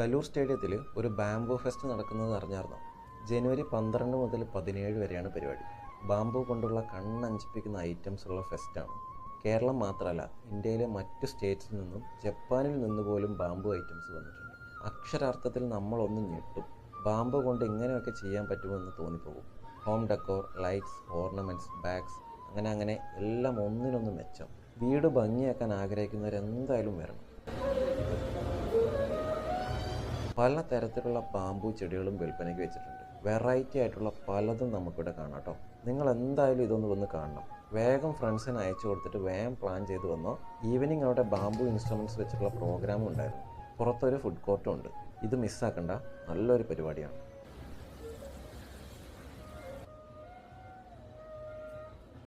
കലൂർ സ്റ്റേഡിയത്തിൽ ഒരു bamboo fest നടക്കുന്നത് അറിഞ്ഞായിരുന്നു? ജനുവരി പന്ത്രണ്ട് മുതൽ പതിനേഴ് വരെയാണ് പരിപാടി. ബാംബു കൊണ്ടുള്ള കണ്ണഞ്ചിപ്പിക്കുന്ന ഐറ്റംസ് ഉള്ള ഫെസ്റ്റാണ്. കേരളം മാത്രമല്ല ഇന്ത്യയിലെ മറ്റു സ്റ്റേറ്റ്സിൽ നിന്നും ജപ്പാനിൽ നിന്ന് പോലും ബാംബു ഐറ്റംസ് വന്നിട്ടുണ്ട്. അക്ഷരാർത്ഥത്തിൽ നമ്മളൊന്ന് ഞെട്ടും. ബാംബു കൊണ്ട് ഇങ്ങനെയൊക്കെ ചെയ്യാൻ പറ്റുമെന്ന് തോന്നിപ്പോകും. Home decor lights ornaments bags അങ്ങനെ അങ്ങനെ എല്ലാം ഒന്നിനൊന്ന് മെച്ചം. വീട് ഭംഗിയാക്കാൻ ആഗ്രഹിക്കുന്നവർ എന്തായാലും വരണം. പല തരത്തിലുള്ള ബാമ്പു ചെടികളും വിൽപ്പനയ്ക്ക് വെച്ചിട്ടുണ്ട്. വെറൈറ്റി ആയിട്ടുള്ള പലതും നമുക്കിവിടെ കാണാം കേട്ടോ. നിങ്ങൾ എന്തായാലും ഇതൊന്ന് വന്ന് കാണണം. വേഗം ഫ്രണ്ട്സിന് അയച്ചു കൊടുത്തിട്ട് വേഗം പ്ലാൻ ചെയ്ത് വന്നോ. ഈവനിങ് അവിടെ ബാമ്പു ഇൻസ്ട്രുമെന്റ്സ് വെച്ചിട്ടുള്ള പ്രോഗ്രാമും ഉണ്ടായിരുന്നു. പുറത്തൊരു ഫുഡ് കോർട്ടും ഉണ്ട്. ഇത് മിസ്സാക്കണ്ട നല്ലൊരു പരിപാടിയാണ്.